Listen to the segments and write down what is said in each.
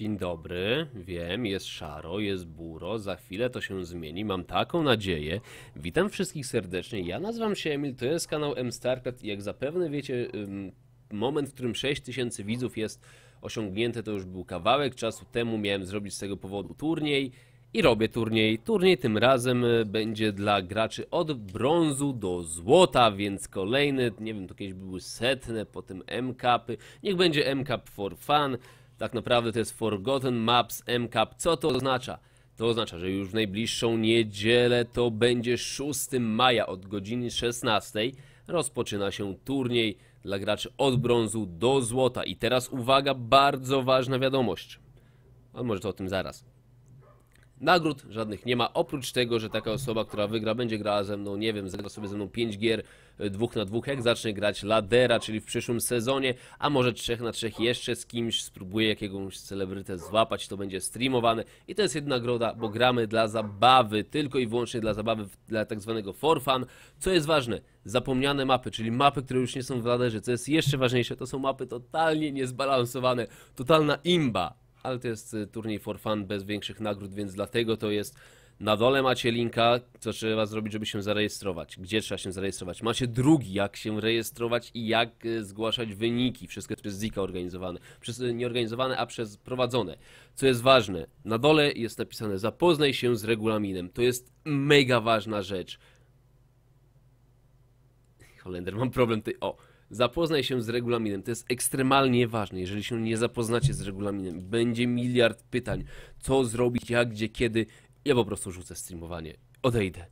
Dzień dobry, wiem, jest szaro, jest buro, za chwilę to się zmieni, mam taką nadzieję. Witam wszystkich serdecznie, ja nazywam się Emil, to jest kanał MStarcraft i jak zapewne wiecie, moment, w którym 6000 widzów jest osiągnięte, to już był kawałek czasu temu, miałem zrobić z tego powodu turniej i robię turniej. Turniej tym razem y, będzie dla graczy od brązu do złota, więc kolejny, nie wiem, to kiedyś były setne, potem M-Cupy, niech będzie M-Cup for fun. Tak naprawdę to jest Forgotten Maps M-Cup. Co to oznacza? To oznacza, że już w najbliższą niedzielę to będzie 6 maja od godziny 16 rozpoczyna się turniej dla graczy od brązu do złota. I teraz uwaga, bardzo ważna wiadomość. Ale może to o tym zaraz. Nagród żadnych nie ma, oprócz tego, że taka osoba, która wygra, będzie grała ze mną, nie wiem, zagra sobie ze mną 5 gier y, dwóch na dwóch, jak zacznie grać ladera, czyli w przyszłym sezonie, a może 3 na 3 jeszcze z kimś, spróbuję jakiegoś celebrytę złapać, to będzie streamowane. I to jest jedna nagroda, bo gramy dla zabawy, tylko i wyłącznie dla zabawy, dla tak zwanego for fun. Co jest ważne, zapomniane mapy, czyli mapy, które już nie są w laderze, co jest jeszcze ważniejsze, to są mapy totalnie niezbalansowane, totalna imba ale to jest y, turniej for fun bez większych nagród, więc dlatego to jest. Na dole macie linka, co trzeba zrobić, żeby się zarejestrować. Gdzie trzeba się zarejestrować? Macie drugi, jak się rejestrować i jak y, zgłaszać wyniki. Wszystko jest przez Zika organizowane. Przez, y, nie organizowane, a przez prowadzone. Co jest ważne, na dole jest napisane zapoznaj się z regulaminem. To jest mega ważna rzecz. Holender, mam problem ty. O, zapoznaj się z regulaminem. To jest ekstremalnie ważne. Jeżeli się nie zapoznacie z regulaminem, będzie miliard pytań, co zrobić, jak, gdzie, kiedy. Ja po prostu rzucę streamowanie. Odejdę.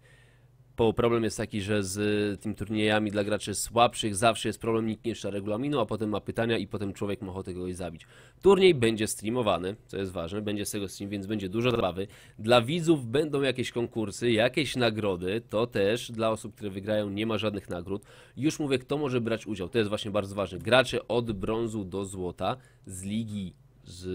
Bo problem jest taki, że z y, tymi turniejami dla graczy słabszych zawsze jest problem, nikt nie czyta regulaminu, a potem ma pytania i potem człowiek ma ochotę kogoś zabić. Turniej będzie streamowany, co jest ważne, będzie z tego stream, więc będzie dużo zabawy. Dla widzów będą jakieś konkursy, jakieś nagrody, to też dla osób, które wygrają nie ma żadnych nagród. Już mówię, kto może brać udział, to jest właśnie bardzo ważne. Gracze od brązu do złota z ligi, z,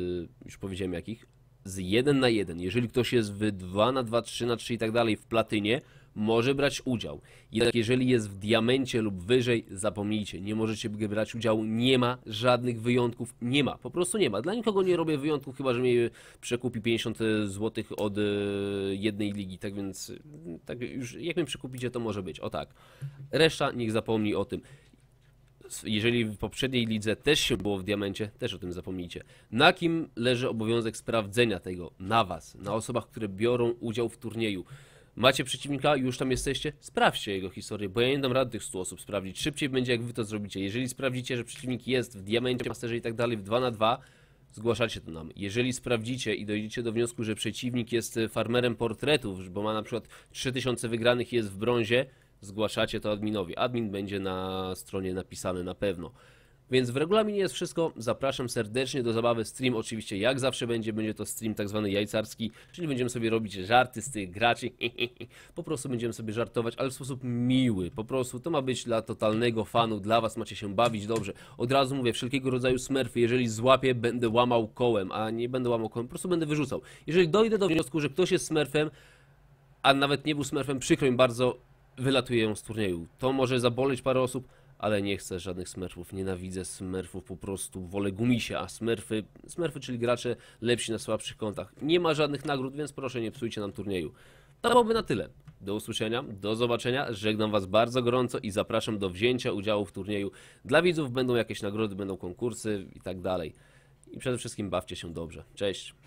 już powiedziałem jakich, z 1 na 1. Jeżeli ktoś jest w 2 na 2, 3 na 3 i tak dalej w platynie, może brać udział. Jednak jeżeli jest w diamencie lub wyżej, zapomnijcie, nie możecie brać udziału, nie ma żadnych wyjątków, nie ma, po prostu nie ma. Dla nikogo nie robię wyjątków, chyba że mnie przekupi 50 zł od e, jednej ligi, tak więc e, tak już jak mnie przekupicie, to może być, o tak. Reszta niech zapomni o tym. Jeżeli w poprzedniej lidze też się było w diamencie, też o tym zapomnijcie. Na kim leży obowiązek sprawdzenia tego? Na was, na osobach, które biorą udział w turnieju. Macie przeciwnika, już tam jesteście? Sprawdźcie jego historię, bo ja nie dam rady tych 100 osób sprawdzić. Szybciej będzie, jak wy to zrobicie. Jeżeli sprawdzicie, że przeciwnik jest w diamencie, masterze i tak dalej w 2 na 2 zgłaszacie to nam. Jeżeli sprawdzicie i dojdziecie do wniosku, że przeciwnik jest e, farmerem portretów, bo ma na przykład 3000 wygranych i jest w brązie, zgłaszacie to adminowi. Admin będzie na stronie napisany na pewno. Więc w regulaminie jest wszystko. Zapraszam serdecznie do zabawy. Stream oczywiście jak zawsze będzie. Będzie to stream tak zwany jajcarski, czyli będziemy sobie robić żarty z tych graczy. po prostu będziemy sobie żartować, ale w sposób miły. Po prostu to ma być dla totalnego fanu, dla was macie się bawić dobrze. Od razu mówię, wszelkiego rodzaju smurfy, jeżeli złapię, będę łamał kołem, a nie będę łamał kołem, po prostu będę wyrzucał. Jeżeli dojdę do wniosku, że ktoś jest smurfem, a nawet nie był smurfem, przykro mi bardzo, wylatuję ją z turnieju. To może zaboleć parę osób, ale nie chcę żadnych smurfów, nienawidzę smurfów, po prostu wolę gumisie, a smurfy, smurfy czyli gracze lepsi na słabszych kątach. Nie ma żadnych nagród, więc proszę nie psujcie nam turnieju. To byłoby na tyle. Do usłyszenia, do zobaczenia, żegnam Was bardzo gorąco i zapraszam do wzięcia udziału w turnieju. Dla widzów będą jakieś nagrody, będą konkursy i tak dalej. I przede wszystkim bawcie się dobrze. Cześć!